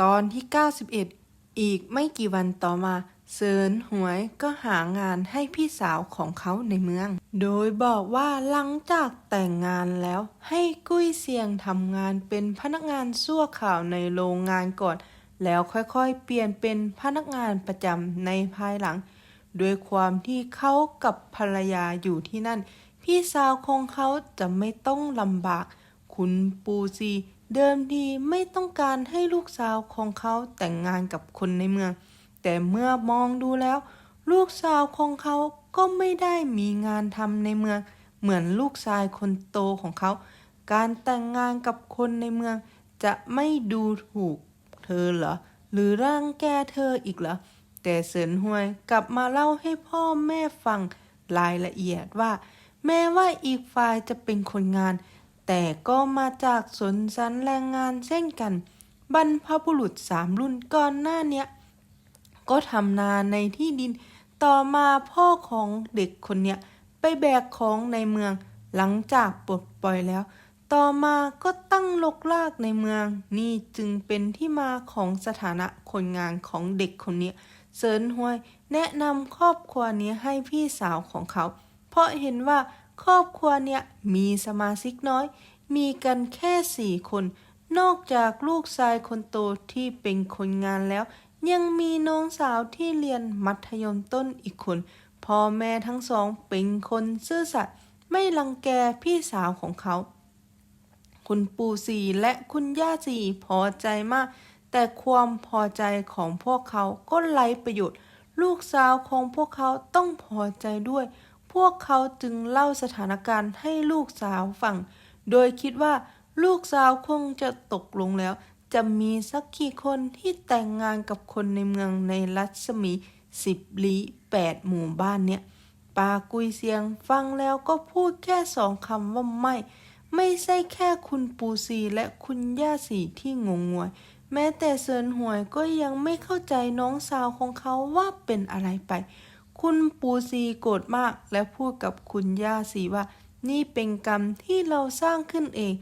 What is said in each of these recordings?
ตอนที่ 91 อีกไม่กี่วันต่อมาเซินหวยก็หางานให้พี่สาวของเขาในเมือง โดยบอกว่าหลังจากแต่งงานแล้ว ให้กุ้ยเซียงทำงานเป็นพนักงานสั่วข่าวในโรงงานก่อน แล้วค่อยๆ เปลี่ยนเป็นพนักงานประจำในภายหลัง ด้วยความที่เขากับภรรยาอยู่ที่นั่น พี่สาวของเขาจะไม่ต้องลำบาก คุณปูซี เดิมทีไม่ต้องการให้ลูกสาวของเขาแต่งงานกับคนในเมือง แต่เมื่อมองดูแล้ว ลูกสาวของเขาก็ไม่ได้มีงานทำในเมือง เหมือนลูกชายคนโตของเขา การแต่งงานกับคนในเมือง จะไม่ดูถูกเธอเหรอ หรือร่างแกเธออีกเหรอ แต่เสินหวยกลับมาเล่าให้พ่อแม่ฟังรายละเอียดว่า แม้ว่าอีกฝ่ายจะเป็นคนงาน แต่ก็มาจากสนสันแรงงานเช่นกัน บรรพบุรุษสามรุ่นก่อนหน้าเนี้ย ก็ทำนาในที่ดิน ต่อมาพ่อของเด็กคนเนี้ยไปแบกของในเมือง หลังจากปลดปล่อยแล้ว ต่อมาก็ตั้งลกลากในเมือง นี่จึงเป็นที่มาของสถานะคนงานของเด็กคนเนี้ยเซินหวยแนะนำครอบครัวนี้ให้พี่สาวของเขา เพราะเห็นว่า ครอบครัวเนี้ยมีสมาชิกน้อย มีกันแค่สี่คน นอกจากลูกชายคนโตที่เป็นคนงานแล้ว ยังมีน้องสาวที่เรียนมัธยมต้นอีกคน พ่อแม่ทั้งสองเป็นคนซื่อสัตย์ไม่รังแกพี่สาวของเขา คุณปู่สีและคุณย่าสีพอใจมาก แต่ความพอใจของพวกเขาก็ไร้ประโยชน์ ลูกสาวของพวกเขาต้องพอใจด้วย พวกเขาจึงเล่าสถานการณ์ให้ลูกสาวฟัง โดยคิดว่าลูกสาวคงจะตกลงแล้ว จะมีสักกี่คนที่แต่งงานกับคนในเมืองในรัศมีสิบลี้แปดหมู่บ้านเนี่ยปากุยเสียงฟังแล้วก็พูดแค่สองคำว่าไม่ ไม่ใช่แค่คุณปูซีและคุณย่าสีที่งงงวย แม้แต่เซินหวยก็ยังไม่เข้าใจน้องสาวของเขาว่าเป็นอะไรไป คุณปูซีโกรธมากและพูดกับคุณย่าสีว่า นี่เป็นกรรมที่เราสร้างขึ้นเอง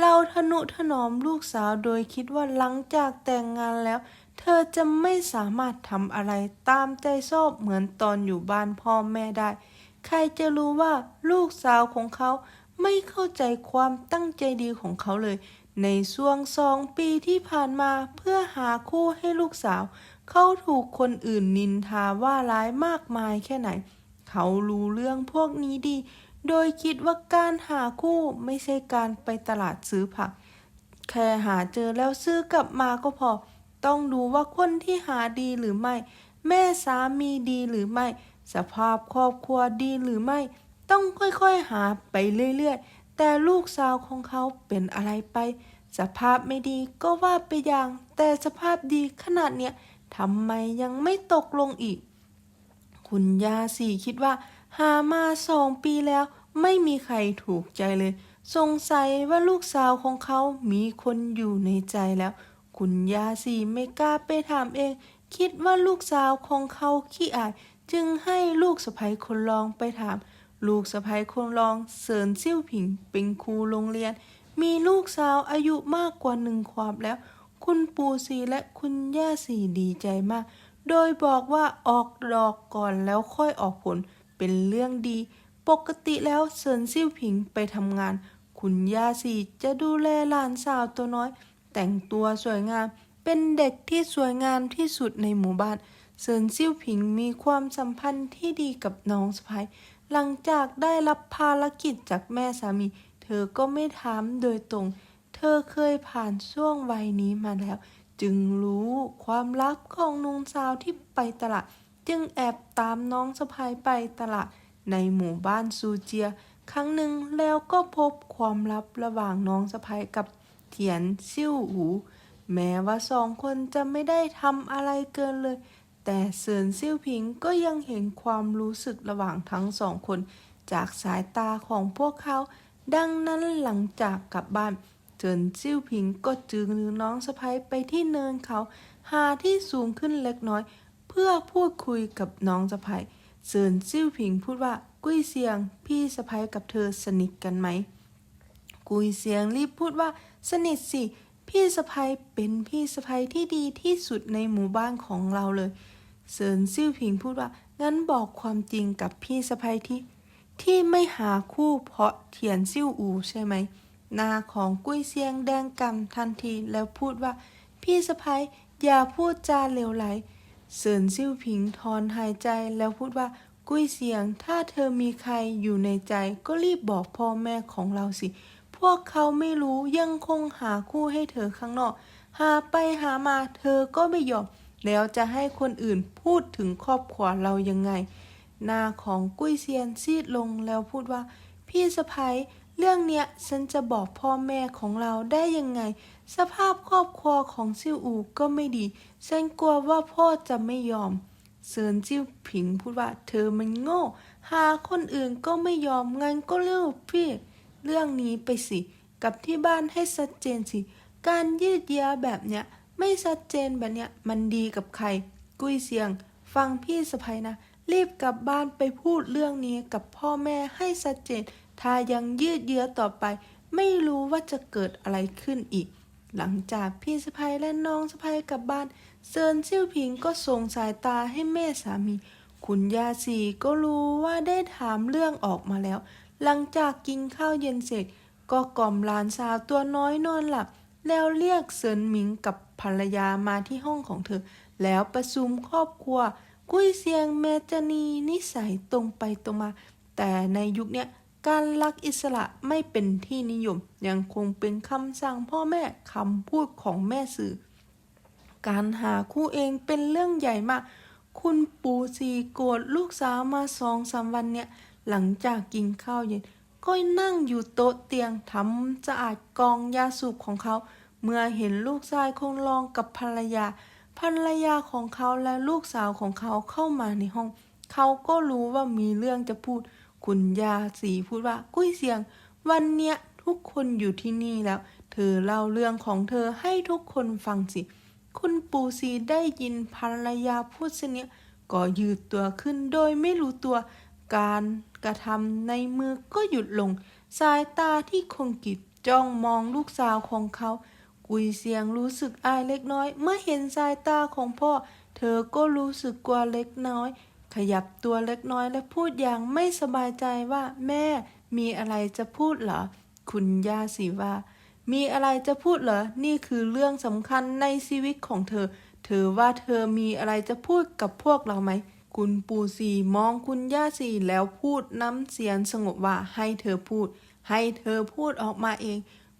เราทนุถนอมลูกสาวโดยคิดว่าหลังจากแต่งงานแล้ว เธอจะไม่สามารถทำอะไรตามใจชอบเหมือนตอนอยู่บ้านพ่อแม่ได้ ใครจะรู้ว่าลูกสาวของเขาไม่เข้าใจความตั้งใจดีของเขาเลย ในช่วงสองปีที่ผ่านมาเพื่อหาคู่ให้ลูกสาว เขาถูกคนอื่นนินทาว่าร้ายมากมายแค่ไหน เขารู้เรื่องพวกนี้ดี โดยคิดว่าการหาคู่ไม่ใช่การไปตลาดซื้อผัก แค่หาเจอแล้วซื้อกลับมาก็พอ ต้องดูว่าคนที่หาดีหรือไม่ แม่สามีดีหรือไม่ สภาพครอบครัวดีหรือไม่ ต้องค่อยๆหาไปเรื่อยๆ แต่ลูกสาวของเขาเป็นอะไรไป สภาพไม่ดีก็ว่าไปอย่าง แต่สภาพดีขนาดเนี้ย ทำไมยังไม่ตกลงอีก คุณยาสีคิดว่า หามาสองปีแล้ว ไม่มีใครถูกใจเลย สงสัยว่าลูกสาวของเขามีคนอยู่ในใจแล้ว คุณยาสีไม่กล้าไปถามเอง คิดว่าลูกสาวของเขาขี้อาย จึงให้ลูกสะใภ้คนรองไปถาม ลูกสะใภ้คนรองเสินซิ่วผิงเป็นครูโรงเรียน มีลูกสาวอายุมากกว่าหนึ่งขวบแล้ว คุณปู่สีและคุณย่าสีดีใจมาก โดยบอกว่าออกดอกก่อนแล้วค่อยออกผล เป็นเรื่องดี ปกติแล้วเซินซิ่วผิงไปทำงาน คุณย่าสีจะดูแลหลานสาวตัวน้อย แต่งตัวสวยงาม เป็นเด็กที่สวยงามที่สุดในหมู่บ้าน เซินซิ่วผิงมีความสัมพันธ์ที่ดีกับน้องสะพ้ายหลังจากได้รับภารกิจจากแม่สามี เธอก็ไม่ถามโดยตรง เธอเคยผ่านช่วงวัยนี้มาแล้ว จึงรู้ความลับของน้องสาวที่ไปตลาด จึงแอบตามน้องสะพายไปตลาด ในหมู่บ้านซูเจีย ครั้งหนึ่งแล้วก็พบความลับระหว่างน้องสะพายกับเถียนซิ่วหู แม้ว่าสองคนจะไม่ได้ทำอะไรเกินเลย แต่เซินซิ่วผิงก็ยังเห็นความรู้สึกระหว่างทั้งสองคน จากสายตาของพวกเขา ดังนั้นหลังจากกลับบ้าน เจินซิ่วผิงก็จึงน้องสะพ้ยไปที่เนินเขา หาที่สูงขึ้นเล็กน้อย เพื่อพูดคุยกับน้องสะพ้ยเซินซิ่วผิงพูดว่ากุ้ยเซียง พี่สะพ้ยกับเธอสนิทกันไหม กุยเซียงรีบพูดว่าสนิทสิ พี่สะพ้ยเป็นพี่สะพ้ยที่ดีที่สุดในหมู่บ้านของเราเลยเซินซิ่วผิงพูดว่างั้นบอกความจริงกับพี่สะพ้ยที่ ที่ไม่หาคู่เพราะเทียนซิ่วอูใช่ไหม หน้าของกุ้ยเซียงแดงกำทันทีแล้วพูดว่า พี่สะพ้ยอย่าพูดจาเลวไหลเซินซิ่วผิงถอนหายใจแล้วพูดว่ากุ้ยเสียง ถ้าเธอมีใครอยู่ในใจก็รีบบอกพ่อแม่ของเราสิ พวกเขาไม่รู้ยังคงหาคู่ให้เธอข้างนอก หาไปหามาเธอก็ไม่ยอม แล้วจะให้คนอื่นพูดถึงครอบครัวเรายังไง หน้าของกุ้ยเซียนซีดลงแล้วพูดว่า พี่สะพ้ย เรื่องเนี้ยฉันจะบอกพ่อแม่ของเราได้ยังไง สภาพครอบครัวของซิวอูก็ไม่ดี ฉันกลัวว่าพ่อจะไม่ยอมเซินจิ้วผิงพูดว่าเธอมันโง่ หาคนอื่นก็ไม่ยอมงั้นก็เลือกพี่เรื่องนี้ไปสิกับที่บ้านให้ชัดเจนสิ การยืดเยื้อแบบเนี้ยไม่ชัดเจนแบบเนี้ยมันดีกับใคร กุ้ยเสียง ฟังพี่สะพ้ยนะ รีบกลับบ้านไปพูดเรื่องนี้กับพ่อแม่ให้ชัดเจน ถ้ายังยืดเยื้อต่อไป ไม่รู้ว่าจะเกิดอะไรขึ้นอีก หลังจากพี่สะพ้ยและน้องสะพ้ยกลับบ้านเซินซิ่วผิงก็ส่งสายตาให้แม่สามี คุณยาสีก็รู้ว่าได้ถามเรื่องออกมาแล้ว หลังจากกินข้าวเย็นเสร็จ ก็กล่อมหลานสาวตัวน้อยนอนหลับ แล้วเรียกเซินหมิงกับภรรยามาที่ห้องของเธอ แล้วประชุมครอบครัว กุ้ยเซียงแมจนีนิสัยตรงไปตรงมา แต่ในยุคเนี้ย การรักอิสระไม่เป็นที่นิยม ยังคงเป็นคำสั่งพ่อแม่คำพูดของแม่สื่อ การหาคู่เองเป็นเรื่องใหญ่มาก คุณปู่สีโกรธลูกสาวมาสองสามวันเนี่ย หลังจากกินข้าวเย็น ก็นั่งอยู่โต๊ะเตียงทำสะอาดกองยาสูบของเขา เมื่อเห็นลูกชายคงลองกับภรรยา ภรรยาของเขาและลูกสาวของเขาเข้ามาในห้อง เขาก็รู้ว่ามีเรื่องจะพูด คุณยาสีพูดว่ากุ้ยเสียง วันเนี้ยทุกคนอยู่ที่นี่แล้ว เธอเล่าเรื่องของเธอให้ทุกคนฟังสิ คุณปูซีได้ยินภรรยาพูดเช่นเนี้ยก็ยืดตัวขึ้นโดยไม่รู้ตัว การกระทำในมือก็หยุดลง สายตาที่คงกิดจ้องมองลูกสาวของเขา กุยเสียงรู้สึกอายเล็กน้อย เมื่อเห็นสายตาของพ่อ เธอก็รู้สึกกลัวเล็กน้อย ขยับตัวเล็กน้อยและพูดอย่างไม่สบายใจว่า แม่มีอะไรจะพูดเหรอ คุณย่าสีว่า มีอะไรจะพูดเหรอ นี่คือเรื่องสำคัญในชีวิตของเธอ เธอว่าเธอมีอะไรจะพูดกับพวกเราไหม คุณปู่สีมองคุณย่าสีแล้วพูดน้ำเสียงสงบว่าให้เธอพูด ให้เธอพูดออกมาเอง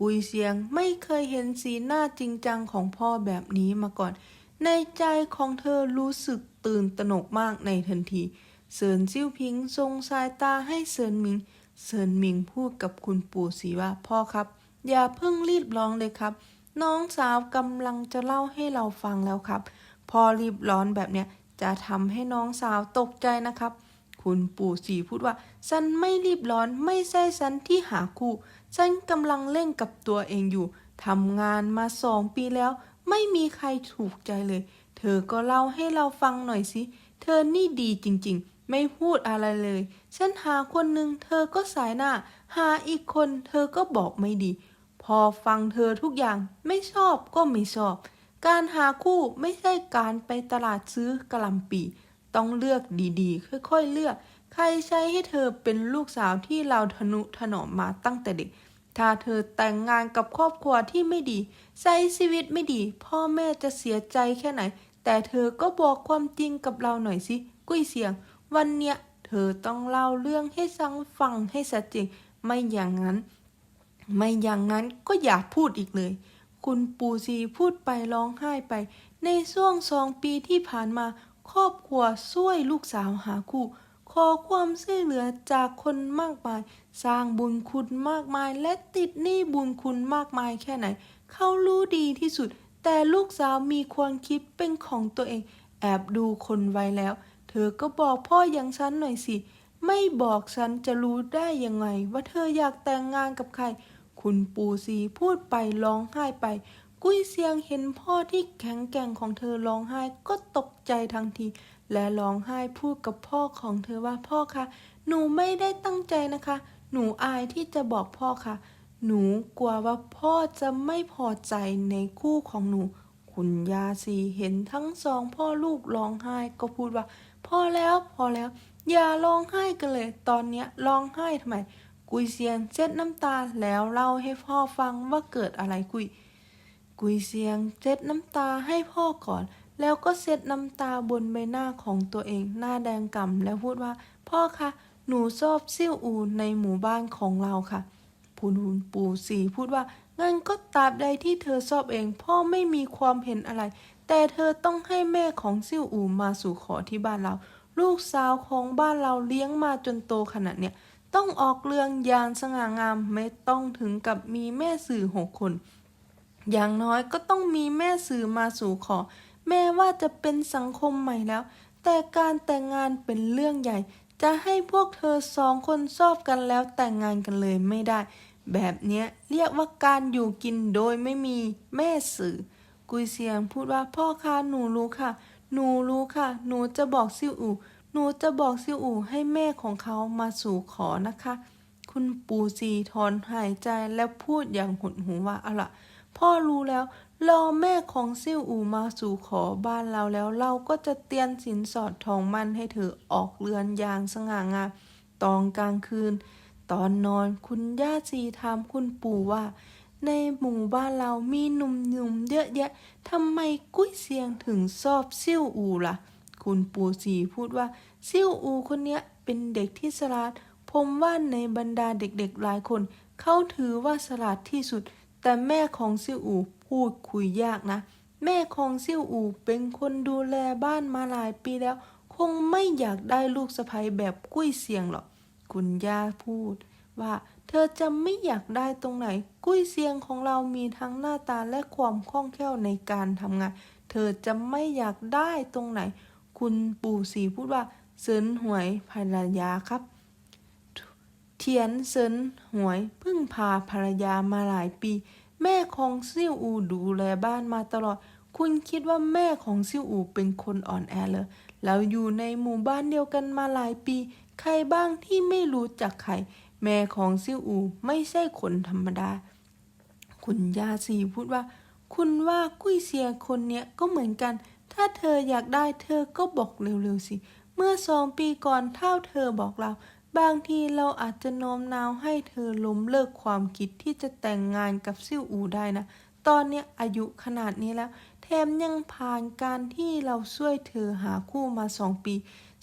กุยเสียงไม่เคยเห็นสีหน้าจริงจังของพ่อแบบนี้มาก่อน ในใจของเธอรู้สึก ตื่นตระหนกมากในทันทีเซินจิ้วพิงส่งสายตาให้เซินหมิงเซินหมิงพูดกับคุณปู่สีว่าพ่อครับ อย่าเพิ่งรีบร้องเลยครับ น้องสาวกำลังจะเล่าให้เราฟังแล้วครับ พอรีบร้อนแบบเนี้ยจะทำให้น้องสาวตกใจนะครับ คุณปู่สีพูดว่าฉันไม่รีบร้อนไม่ใช่ฉันที่หาคู่ฉันกำลังเล่นกับตัวเองอยู่ทำงานมาสองปีแล้ว ไม่มีใครถูกใจเลย เธอก็เล่าให้เราฟังหน่อยสิ เธอนี่ดีจริงๆ ไม่พูดอะไรเลย ฉันหาคนหนึ่งเธอก็สายหน้า หาอีกคนเธอก็บอกไม่ดี พอฟังเธอทุกอย่างไม่ชอบก็ไม่ชอบ การหาคู่ไม่ใช่การไปตลาดซื้อกระหลำปีต้องเลือกดีๆ ค่อยๆเลือก ใครใช้ให้เธอเป็นลูกสาวที่เราทนุถนอมมาตั้งแต่เด็ก ถ้าเธอแต่งงานกับครอบครัวที่ไม่ดี ใช้ชีวิตไม่ดี พ่อแม่จะเสียใจแค่ไหน แต่เธอก็บอกความจริงกับเราหน่อยสิกุ้ยเสียง วันเนี้ยเธอต้องเล่าเรื่องให้ซังฟังให้ชัดเจนไม่อย่างนั้น ไม่อย่างนั้นก็อย่าพูดอีกเลย คุณปูซีพูดไปร้องไห้ไป ในช่วงสองปีที่ผ่านมา ครอบครัวช่วยลูกสาวหาคู่ ขอความช่วยเหลือจากคนมากมาย สร้างบุญคุณมากมายและติดหนี้บุญคุณมากมายแค่ไหน เขารู้ดีที่สุด แต่ลูกสาวมีความคิดเป็นของตัวเอง แอบดูคนไว้แล้ว เธอก็บอกพ่ออย่างฉันหน่อยสิ ไม่บอกฉันจะรู้ได้ยังไง ว่าเธออยากแต่งงานกับใคร คุณปูซีพูดไปร้องไห้ไป กุ้ยเซียงเห็นพ่อที่แข็งแกร่งของเธอร้องไห้ก็ตกใจทันที และร้องไห้พูดกับพ่อของเธอว่าพ่อคะ หนูไม่ได้ตั้งใจนะคะ หนูอายที่จะบอกพ่อค่ะ หนูกลัวว่าพ่อจะไม่พอใจในคู่ของหนู คุณยาสีเห็นทั้งสองพ่อลูกร้องไห้ก็พูดว่า พอแล้วพอแล้ว อย่าร้องไห้กันเลย ตอนเนี้ยร้องไห้ทำไม กุยเซียนเช็ดน้ำตาแล้วเล่าให้พ่อฟังว่าเกิดอะไรกุย กุยเซียงเช็ดน้ำตาให้พ่อก่อน แล้วก็เช็ดน้ำตาบนใบหน้าของตัวเองหน้าแดงก่ำแล้วพูดว่า พ่อคะหนูชอบซิ่วอูในหมู่บ้านของเราค่ะ พูนูนปู่สีพูดว่างั้นก็ตราบใดที่เธอชอบเอง พ่อไม่มีความเห็นอะไร แต่เธอต้องให้แม่ของซิ่วอูมาสู่ขอที่บ้านเรา ลูกสาวของบ้านเราเลี้ยงมาจนโตขนาดเนี้ยต้องออกเรืองอย่างสง่างามไม่ต้องถึงกับมีแม่สื่อหกคน อย่างน้อยก็ต้องมีแม่สื่อมาสู่ขอ แม้ว่าจะเป็นสังคมใหม่แล้ว แต่การแต่งงานเป็นเรื่องใหญ่ จะให้พวกเธอสองคนชอบกันแล้วแต่งงานกันเลยไม่ได้ แบบเนี้ยเรียกว่าการอยู่กินโดยไม่มีแม่สื่อ กุยเซียงพูดว่าพ่อคะหนูรู้ค่ะ หนูรู้ค่ะ หนูจะบอกซิวอู่ หนูจะบอกซิวอู่ให้แม่ของเขามาสู่ขอนะคะ คุณปู่ซีถอนหายใจแล้วพูดอย่างหดหูว่าเอาล่ะ พ่อรู้แล้วรอแม่ของซิวอู่มาสู่ขอบ้านเราแล้วเราก็จะเตียมสินสอดทองมั่นให้เธอออกเรือนอย่างสง่างามตอนกลางคืน ตอนนอนคุณย่าซีถามคุณปู่ว่า ในหมู่บ้านเรามีหนุ่มๆเยอะแยะทำไมกุ้ยเซียงถึงชอบซิ่วอูล่ะ คุณปู่สีพูดว่าซิ่วอูคนเนี้ยเป็นเด็กที่ฉลาด ผมว่าในบรรดาเด็กๆหลายคน เขาถือว่าฉลาดที่สุด แต่แม่ของซิ่วอูพูดคุยยากนะ แม่ของซิ่วอูเป็นคนดูแลบ้านมาหลายปีแล้ว คงไม่อยากได้ลูกสะใภ้แบบกุ้ยเสียงหรอก คุณย่าพูด ว่าเธอจะไม่อยากได้ตรงไหน กุ้ยเซียงของเรามีทั้งหน้าตาและความคล่องแคล่วในการทำงาน เธอจะไม่อยากได้ตรงไหน คุณปู่สีพูดว่าเซินหวยภรรยาครับ เทียนเซินหวยเพิ่งพาภรรยามาหลายปี แม่ของซิ่วอูดูแลบ้านมาตลอด คุณคิดว่าแม่ของซิ่วอูเป็นคนอ่อนแอเลยเราอยู่ในหมู่บ้านเดียวกันมาหลายปี ใครบ้างที่ไม่รู้จักใคร แม่ของซิ่วอูไม่ใช่คนธรรมดา คุณยาซีพูดว่า คุณว่ากุ้ยเซียคนเนี้ยก็เหมือนกัน ถ้าเธออยากได้เธอก็บอกเร็วๆสิ เมื่อสองปีก่อนเท่าเธอบอกเรา บางทีเราอาจจะโน้มน้าวให้เธอล้มเลิกความคิดที่จะแต่งงานกับซิ่วอูได้นะ ตอนเนี้ยอายุขนาดนี้แล้ว แถมยังผ่านการที่เราช่วยเธอหาคู่มาสองปี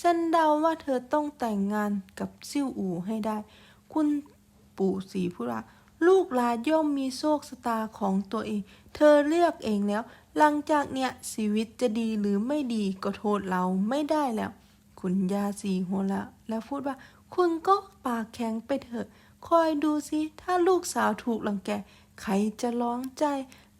ฉันเดาว่าเธอต้องแต่งงานกับซิ่วอู่ให้ได้ คุณปู่สีพูดว่าลูกหลานย่อมมีโชคชะตาของตัวเอง เธอเลือกเองแล้ว หลังจากเนี้ยชีวิตจะดีหรือไม่ดีก็โทษเราไม่ได้แล้ว คุณยาสีหัวละ แล้วพูดว่า คุณก็ปากแข็งไปเถอะ คอยดูสิถ้าลูกสาวถูกลังแก ใครจะร้องใจ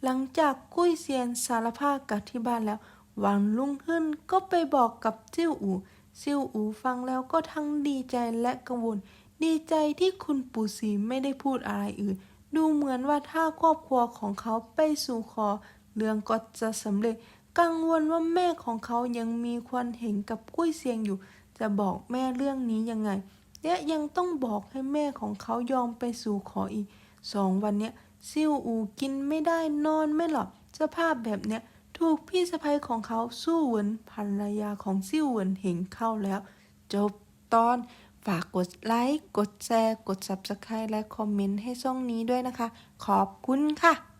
หลังจากกุ้ยเซียนสารภาพกับที่บ้านแล้ว วันรุ่งขึ้นก็ไปบอกกับซิ่วอู่ ซิ่วอูฟังแล้วก็ทั้งดีใจและกังวล ดีใจที่คุณปู่สีไม่ได้พูดอะไรอื่น ดูเหมือนว่าถ้าครอบครัวของเขาไปสู่ขอ เรื่องก็จะสำเร็จ กังวลว่าแม่ของเขายังมีควันเห็นกับกุ้ยเซียงอยู่ จะบอกแม่เรื่องนี้ยังไง และยังต้องบอกให้แม่ของเขายอมไปสู่ขออีกสองวันเนี้ยซิ่วอูกินไม่ได้นอนไม่หลับสภาพแบบเนี้ย ถูกพี่สะใภ้ของเขาสู้เหวินภรรยาของซิ่วเหวินเห็นเข้าแล้ว จบตอนฝากกดไลค์ กดแชร์ กด Subscribe และคอมเมนต์ให้ช่องนี้ด้วยนะคะ ขอบคุณค่ะ